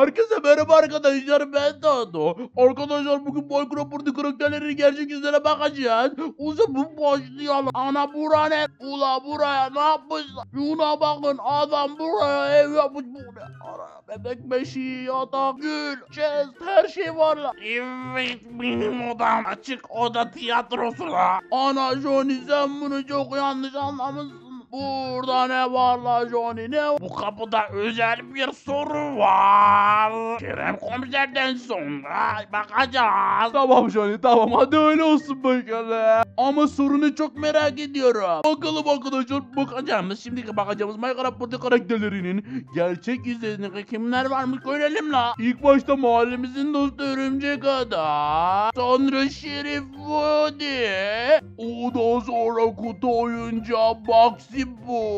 Herkese merhaba arkadaşlar ben Tato. Arkadaşlar bugün Minecraft burada karakterlerin gerçek yüzlerine bakacağız. Uzun başlayalım. Ana bura ne? Ula buraya ne yapmışlar? Şuna bakın adam buraya ev yapmış. Bu ne? Ara, bebek beşiği, yatak, gül, chest her şey var la. Evet benim odam açık oda tiyatrosu la. Ana Johnny sen bunu çok yanlış anlamışsın. Burada ne var la Johnny ne? Bu kapıda özel bir soru var. Kerem komiserden sonra bakacağız. Tamam Johnny tamam hadi öyle olsun bakalım. Ama sorunu çok merak ediyorum. Bakalım arkadaşlar bakacağımız şimdiki bakacağımız Minecraft burada karakterlerinin gerçek yüzlerinde kimler varmış görelim la. İlk başta mahallemizin dostu Örümcek Adam. Sonra Şerif Woody. Ondan sonra kutu oyuncağı Baxi bu.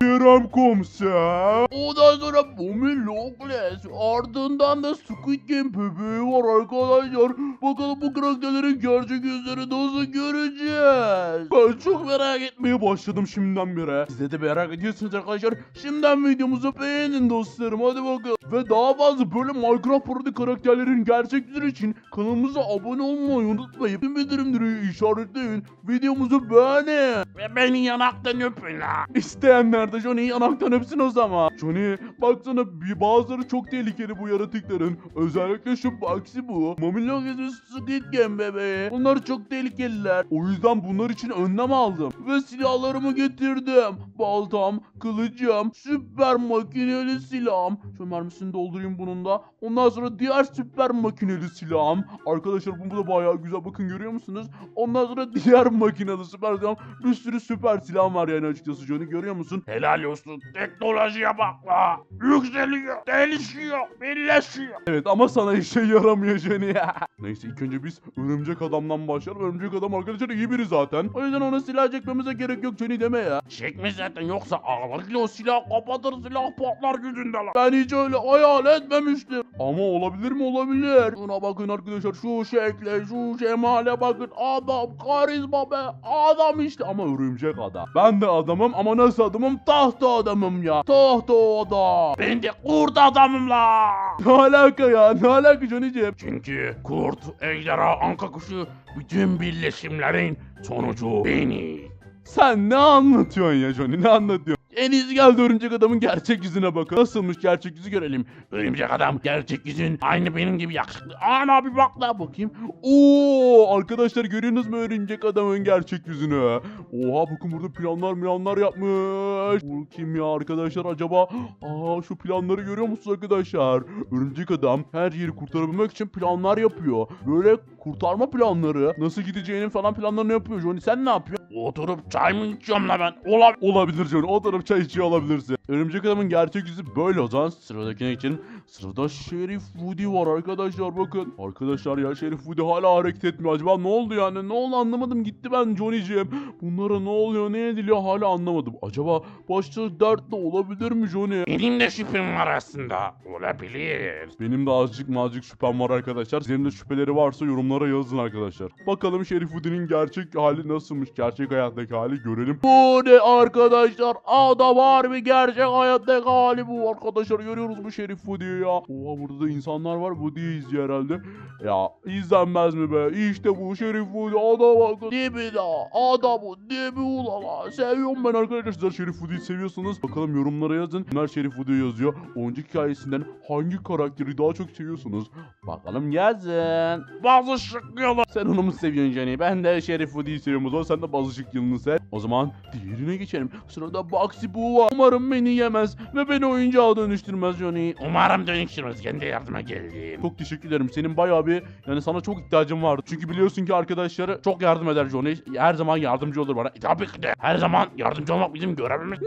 Kerem Komiser. Ondan sonra Bumi Longlegs. Ardından da Squid Game bebeği var arkadaşlar. Bakalım bu karakterlerin gerçek yüzleri nasıl göreceğiz. Ben çok merak etmeye başladım şimdiden beri. Siz de merak ediyorsunuz arkadaşlar. Şimdiden videomuzu beğenin dostlarım hadi bakalım. Ve daha fazla böyle Minecraft parodi karakterlerin gerçek yüzleri için kanalımıza abone olmayı unutmayın. Tüm bildirimleri işaretleyin. Videomuzu beğenin. Ve beni yanaktan öpün la. İsteyenler de Johnny'yi yanaktan öpsün o zaman. Johnny baksana bir bazıları çok tehlikeli bu yaratıkların. Özellikle şu Baxi bu. Mamilo gibi Squid Game bebeği. Bunlar çok tehlikeliler. O yüzden bunlar için önlem aldım. Ve silahlarımı getirdim. Baltam, kılıcım, süper makineli silahım. Şu mermisini doldurayım bunun da. Ondan sonra diğer süper makineli silahım. Arkadaşlar bu da bayağı güzel bakın görüyor musunuz? Ondan sonra diğer makineli süper silahım. Bir sürü süper silahım var yani açıkçası Johnny görüyor musun? Helal olsun teknolojiye bak la. Yükseliyor, değişiyor, birleşiyor. Evet ama sana işe yaramıyor Johnny. Neyse ilk önce biz örümcek adamdan başlayalım. Örümcek adam arkadaşlar iyi biri zaten. O yüzden ona silah çekmemize gerek yok Johnny deme ya. Çekme zaten yoksa ağırlıkla o silah kapatır silah patlar yüzünde la. Ben hiç öyle hayal etmemiştim. Ama olabilir mi olabilir. Buna bakın arkadaşlar şu şekle şu şemale bakın. Adam karizma be adam işte. Ama örümcek adam. Ben de adamım ama nasıl adamım? Tahta adamım ya. Tahta adam. Ben de kurt adamım la. Ne alaka ya ne alaka Johnny'ciğim? Çünkü kurt, ejderha, anka kuşu bütün birleşimlerin sonucu beni. Sen ne anlatıyorsun ya Johnny ne anlatıyorsun? En iyisi geldi örümcek adamın gerçek yüzüne bakın. Nasılmış gerçek yüzü görelim. Örümcek adam gerçek yüzün aynı benim gibi yakışıklı. Ana bir bak la bakayım. Oo arkadaşlar görüyorsunuz mu örümcek adamın gerçek yüzünü? Oha bakın burada planlar planlar yapmış. Bu kim ya arkadaşlar acaba? Aa şu planları görüyor musunuz arkadaşlar? Örümcek adam her yeri kurtarabilmek için planlar yapıyor. Böyle kurtarma planları. Nasıl gideceğinin falan planlarını yapıyor. Johnny sen ne yapıyorsun? Oturup çay mı içiyorum la ben? Ola Olabilir Johnny. O taraf çay içiyor olabilirsin. Örümcek adamın gerçek yüzü böyle o zaman. Sıradakine geçelim. Sırada Şerif Woody var arkadaşlar bakın. Arkadaşlar ya Şerif Woody hala hareket etmiyor. Acaba ne oldu yani? Ne oldu anlamadım. Gitti ben Johnny'ciğim. Bunlara ne oluyor ne ediliyor hala anlamadım. Acaba başta dertte olabilir mi Johnny? benim de şüphem var aslında. Olabilir. Benim de azıcık mazıcık şüphem var arkadaşlar. Sizin de şüpheleri varsa yorumlara yazın arkadaşlar. Bakalım Şerif Woody'nin gerçek hali nasılmış? Gerçek hayattaki hali görelim. Bu ne arkadaşlar? Adam harbi gerçek hayattaki hali bu arkadaşlar. Görüyoruz bu Şerif Woody'yi ya. Oha burada da insanlar var. Woody'yi izliyor herhalde. Ya izlenmez mi be? İşte bu Şerif Woody. Adam bakın. Değil mi da? Adamı değil mi ulan? Seviyorum ben arkadaşlar. Sizler Şerif Woody'yi seviyorsanız bakalım yorumlara yazın. Bunlar Şerif Woody yazıyor. Oyuncu hikayesinden hangi karakteri daha çok seviyorsunuz? Bakalım yazın. Bazı şıkkıyorlar. Sen onu mu seviyorsun Jenny? Ben de Şerif Woody'yi seviyorum o zaman. Sen de Bazışık yılını sev. O zaman diğerine geçelim. Sırada Baxi bu var. Umarım beni yemez ve beni oyuncağa dönüştürmez Johnny. Umarım dönüştürmez. Kendi yardıma geldim. Çok teşekkür ederim. Senin bayağı bir yani sana çok ihtiyacım vardı. Çünkü biliyorsun ki arkadaşları çok yardım eder Johnny. Her zaman yardımcı olur bana. E, tabii ki de her zaman yardımcı olmak bizim görevimiz.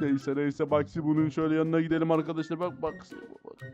Neyse neyse Baxi bunun şöyle yanına gidelim arkadaşlar. Bak bak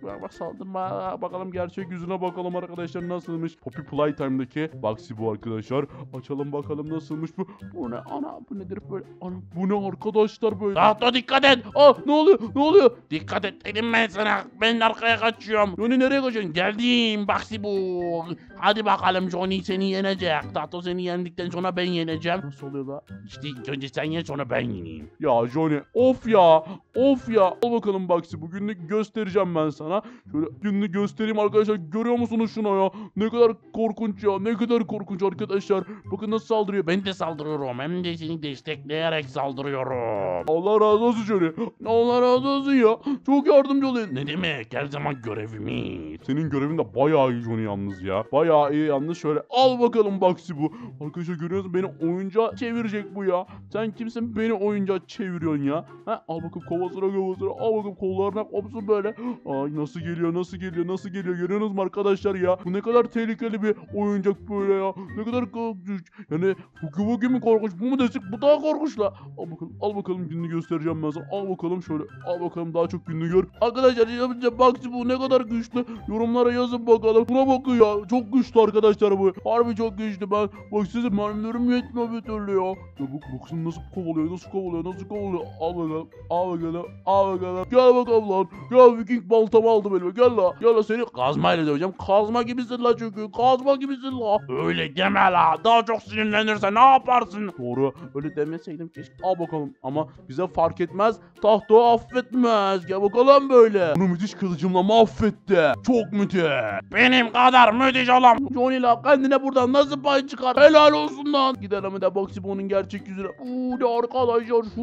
bak, bak saldırma. Bakalım gerçek yüzüne bakalım arkadaşlar nasılmış. Poppy Playtime'daki Baxi bu arkadaşlar. Açalım bakalım nasılmış bu. Bu ne ana bu nedir böyle? Ana bu ne arkadaşlar böyle? Tahta dikkat et. Aa ne oluyor ne oluyor? Dikkat et dedim ben sana. Ben arkaya kaçıyorum. Johnny nereye kaçıyorsun? Geldim Baxi bu. Hadi bakalım Johnny seni yenecek. Tahto seni yendikten sonra ben yeneceğim. Nasıl oluyor la? İşte önce sen yen sonra ben yeneyim. Ya Johnny of ya. Of ya. Al bakalım Baksi. Bugünlük göstereceğim ben sana. Şöyle günlük göstereyim arkadaşlar. Görüyor musunuz şuna ya? Ne kadar korkunç ya. Ne kadar korkunç arkadaşlar. Bakın nasıl saldırıyor. Ben de saldırıyorum hem de seni destekleyerek saldırıyorum. Allah razı olsun şöyle. Allah razı olsun ya. Çok yardımcı oluyor. Ne demek her zaman görevimiz. Senin görevin de bayağı iyi Johnny yalnız ya. Bayağı iyi yalnız şöyle al bakalım Baksi bu. Arkadaşlar görüyorsunuz beni oyuncağa çevirecek bu ya. Sen kimsin beni oyuncağa çeviriyorsun ya. Ha al bakalım kovasına kovasına al bakalım kollarına kopsun böyle. Ay nasıl geliyor nasıl geliyor nasıl geliyor görüyorsunuz mu arkadaşlar ya. Bu ne kadar tehlikeli bir oyuncak böyle ya. Ne kadar korkunç. Yani Huki Wuki mi korkunç bu mu desek bu daha korkunç la. Al bakalım al bakalım gününü göstereceğim ben sana. Al bakalım şöyle al bakalım daha çok gününü gör. Arkadaşlar yapınca Baksi bu ne kadar güçlü. Yorumlara yazın bakalım. Buna bakın ya. Çok güçlü arkadaşlar bu. Harbi çok güçlü. Ben bak size mermilerim yetmiyor bir türlü ya. Ya bak baksın nasıl kovalıyor nasıl kovalıyor nasıl kovalıyor. Al bakalım al bakalım al bakalım. Gel bakalım lan. Gel Viking baltamı aldım elime. Gel la. Gel la seni kazmayla döveceğim. Kazma gibisin la çünkü. Kazma gibisin la. Öyle deme la daha çok sinirlenirse ne yaparsın? Doğru. Öyle demeseydim keşke. Al bakalım. Ama bize fark etmez. Tahto affetmez. Gel bakalım böyle. Bunu müthiş kılıcımla mahvetti. Çok müthiş. Benim kadar müthiş olan Johnny la kendine buradan nasıl pay çıkar? Helal olsun lan. Gidelim de Boxy bunun gerçek yüzüne. Uuu arkadaşlar şu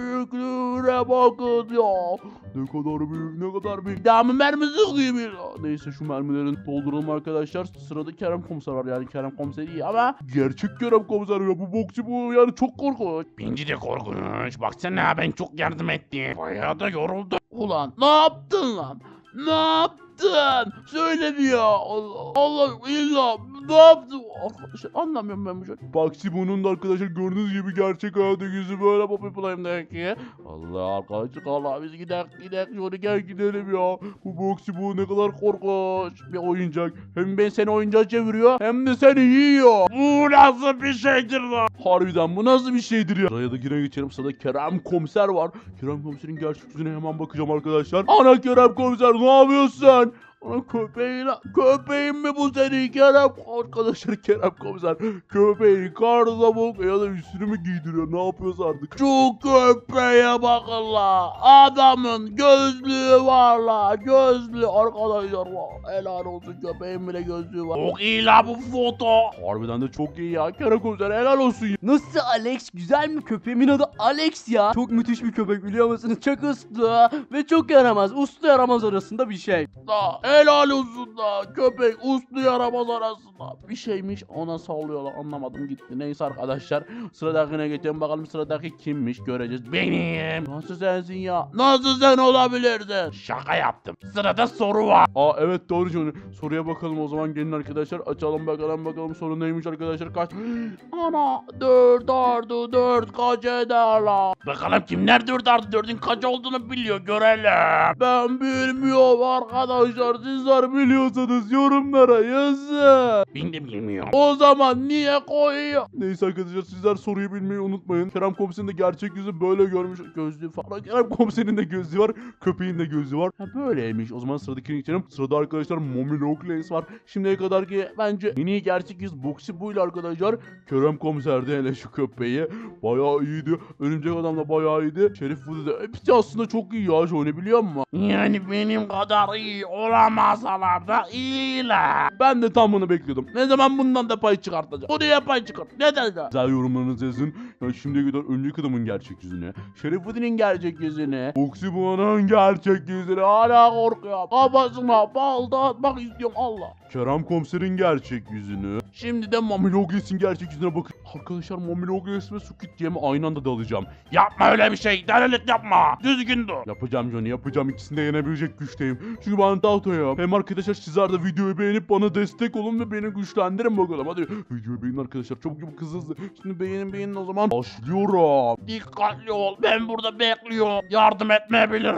büyüklüğüne bakın ya. Ne kadar büyük ne kadar büyük. Daha mı mermi sıkıyor bir Neyse şu mermilerin dolduralım arkadaşlar. Sırada Kerem komiser var yani Kerem komiser iyi ama gerçek Kerem komiser ya bu Boxy bu yani çok korkunç. Binci de korkunç. Baksana ben çok yardım ettim. Bayağı da yoruldu. Ulan ne yaptın lan? Ne yaptın? Söyle bir ya. Allah, Allah illa ne yaptın? Arkadaşlar anlamıyorum ben bu şey. Baksi bunun da arkadaşlar gördüğünüz gibi gerçek hayatta yüzü böyle Poppy Prime'deki. Allah arkadaşlar Allah biz gidelim gidelim şöyle gel gidelim ya. Bu Baksi bu ne kadar korkunç bir oyuncak. Hem ben seni oyuncağa çeviriyor hem de seni yiyor. Bu nasıl bir şeydir lan? Harbiden bu nasıl bir şeydir ya? Sıraya da yine geçelim. Sırada Kerem Komiser var. Kerem Komiser'in gerçek yüzüne hemen bakacağım arkadaşlar. Ana Kerem Komiser ne yapıyorsun? Köpeğin, köpeğin mi bu senin Kerem? Arkadaşlar Kerem Komiser köpeğin karnına bak ya da üstünü mü giydiriyor ne yapıyorsa artık. Şu köpeğe bakın la. Adamın gözlüğü var la. Gözlüğü arkadaşlar var. Helal olsun köpeğin bile gözlüğü var. Çok iyi la bu foto. Harbiden de çok iyi ya. Kerem Komiser helal olsun ya. Nasıl Alex? Güzel mi? Köpeğimin adı Alex ya. Çok müthiş bir köpek biliyor musunuz? Çok uslu ve çok yaramaz. Uslu yaramaz arasında bir şey. da helal olsun da köpek uslu yaramaz arasında. Bir şeymiş ona sallıyorlar anlamadım gitti. Neyse arkadaşlar sıradakine geçelim. Bakalım sıradaki kimmiş göreceğiz. Benim. nasıl sensin ya? Nasıl sen olabilirdin Şaka yaptım. Sırada soru var. Aa evet doğru Johnny. Soruya bakalım o zaman gelin arkadaşlar. Açalım bakalım bakalım soru neymiş arkadaşlar? Kaç? Ana dört artı dört kaç eder la Bakalım kimler dört artı dördün kaç olduğunu biliyor görelim. ben bilmiyorum arkadaşlar sizler biliyorsanız yorumlara yazın Ben de bilmiyorum. O zaman niye koyuyor? Neyse arkadaşlar sizler soruyu bilmeyi unutmayın. Kerem komiserin de gerçek yüzü böyle görmüş. Gözlüğü falan. Kerem komiserin de gözlüğü var. Köpeğin de gözlüğü var. Ha böyleymiş. O zaman sıradakine geçelim. Sırada arkadaşlar Mommy Locklens var. Şimdiye kadar ki bence en iyi gerçek yüz Boxy buyla arkadaşlar. Kerem komiserde hele şu köpeği. Bayağı iyiydi. Örümcek adam da bayağı iyiydi. Şerif Woody de. Hepsi aslında çok iyi ya. Johnny biliyor musun? Yani benim kadar iyi olamasalar da iyiler. Ben de tam bunu bekliyordum. Ne zaman bundan da pay çıkartacak? O diye pay çıkart. Neden ya? Güzel yorumlarınızı yazın. Ya şimdiye kadar önceki adamın gerçek yüzüne. Şerifuddin'in gerçek yüzüne. Foxy Buğa'nın gerçek yüzüne. Hala korkuyorum. Kafasına bal dağıtmak istiyorum Allah. Kerem Komiser'in gerçek yüzünü. Şimdi de Mami Logres'in gerçek yüzüne bakın. Arkadaşlar Mami Logres ve Squid Game'i aynı anda dalacağım. Yapma öyle bir şey. Delilik yapma. Düzgün dur. Yapacağım Johnny yapacağım ikisini de yenebilecek güçteyim. Çünkü ben tahtayım. Hem arkadaşlar sizler de videoyu beğenip bana destek olun ve beni güçlendirin bakalım. Hadi videoyu beğenin arkadaşlar çabuk çabuk hızlı hızlı. Şimdi beğenin beğenin o zaman. Başlıyorum. Dikkatli ol. Ben burada bekliyorum. Yardım etmeyebilir.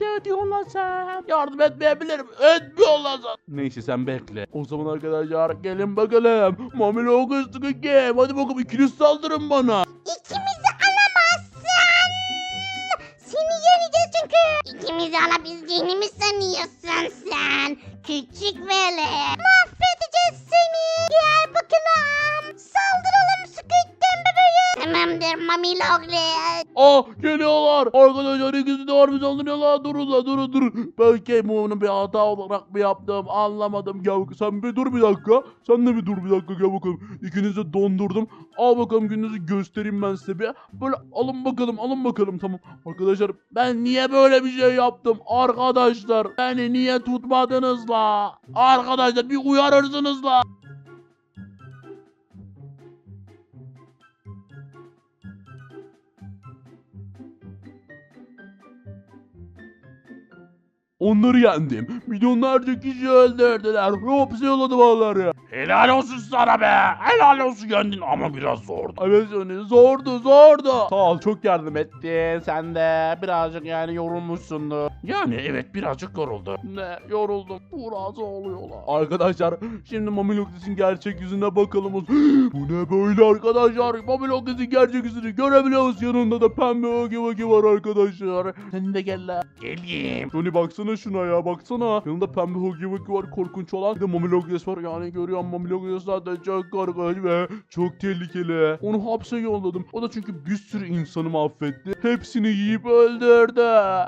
Ne diyorsun lan sen? Yardım etmeyebilirim. Etmiyorlar sen. Neyse sen bekle. O zaman arkadaşlar gelin bakalım. Mami Logos Squid Game. Hadi bakalım ikiniz saldırın bana. Alabileceğini mi sanıyorsun sen? Küçük velet. Mahvedeceğiz seni. Gel bakalım. Tamamdır Mami Loglet. Ah geliyorlar. Arkadaşlar ikisi de harbi saldırıyorlar. Durun la durun durun. Belki bunu bir hata olarak mı yaptım anlamadım. Gel sen bir dur bir dakika. Sen de bir dur bir dakika gel bakalım. İkinizi dondurdum. Al bakalım gününüzü göstereyim ben size bir. Böyle alın bakalım alın bakalım tamam. Arkadaşlar ben niye böyle bir şey yaptım? Arkadaşlar beni niye tutmadınız la? Arkadaşlar bir uyarırsınız la. Onları yendim. Milyonlarca kişi öldürdüler. Hapse yolladım onları. Helal olsun sana be. Helal olsun yendin ama biraz zordu. Evet Sony zordu zordu. Sağ ol çok yardım ettin. Sen de birazcık yani yorulmuşsundur. Yani evet birazcık yoruldu. Ne yoruldum. Burası oluyorlar. Arkadaşlar şimdi Mami Lokus'un gerçek yüzüne bakalım. Bu ne böyle arkadaşlar? Mami Lokus'un gerçek yüzünü görebiliyoruz. Yanında da pembe Ogi var arkadaşlar. Sen de gel la. Geleyim. Tony baksana şuna ya baksana. Yanında pembe Huggy var korkunç olan. Bir de Mami Logus var yani görüyorum Mami Logus zaten çok korkunç ve çok tehlikeli. Onu hapse yolladım. O da çünkü bir sürü insanı mahvetti. Hepsini yiyip öldürdü.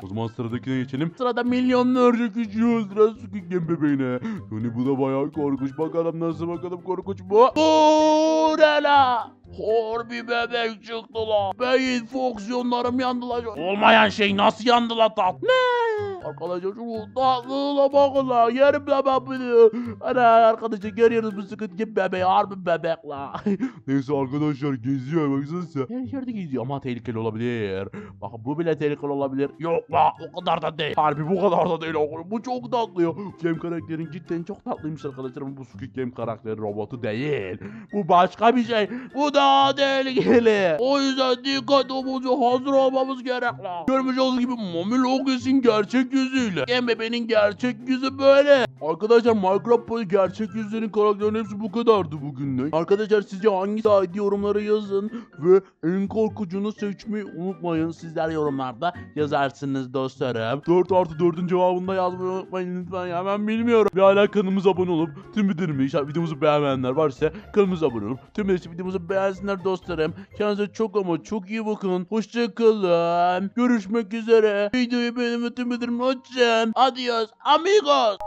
O zaman sıradakine geçelim. Sırada milyonlarca kişi öldüren Squid Game bebeğine. Yani bu da bayağı korkunç. Bakalım nasıl bakalım korkunç bu. Bu ne la? Hor bir bebek çıktı la. Beyin fonksiyonlarım yandı la. Olmayan şey nasıl yandı la tat? Arkadaşlar şu tatlına bakın la. Yerim la bunu. Ana arkadaşlar görüyorsunuz bu sıkıntı gibi bebeği. Harbi bebek la. Neyse arkadaşlar geziyor baksanıza. Her yerde geziyor ama tehlikeli olabilir. Bakın bu bile tehlikeli olabilir. Yok la o kadar da değil. Harbi bu kadar da değil. Bu çok tatlı ya. Game karakterin cidden çok tatlıymış arkadaşlar. Bu Squid Game karakteri robotu değil. Bu başka bir şey. Bu daha tehlikeli. O yüzden dikkat olmamız hazır olmamız gerek la. Görmüş olduğunuz gibi Mami Logos'un gerçek yüzüyle. Game bebeğinin gerçek yüzü böyle. Arkadaşlar Minecraft Poly gerçek yüzlerin karakterinin hepsi bu kadardı bugünlük. Arkadaşlar sizce hangisi ait yorumlara yazın. Ve en korkucunu seçmeyi unutmayın. Sizler yorumlarda yazarsınız dostlarım. 4 artı 4'ün cevabını da yazmayı unutmayın lütfen ya. Ben bilmiyorum. Ve hala kanalımıza abone olup tüm bildirimi, şa- videomuzu beğenmeyenler varsa kanalımıza abone olup tüm bildirimi videomuzu beğensinler dostlarım. Kendinize çok ama çok iyi bakın. Hoşçakalın. Görüşmek üzere. Videoyu beğenin ve tüm bildirimi Noche, Adiós, amigos.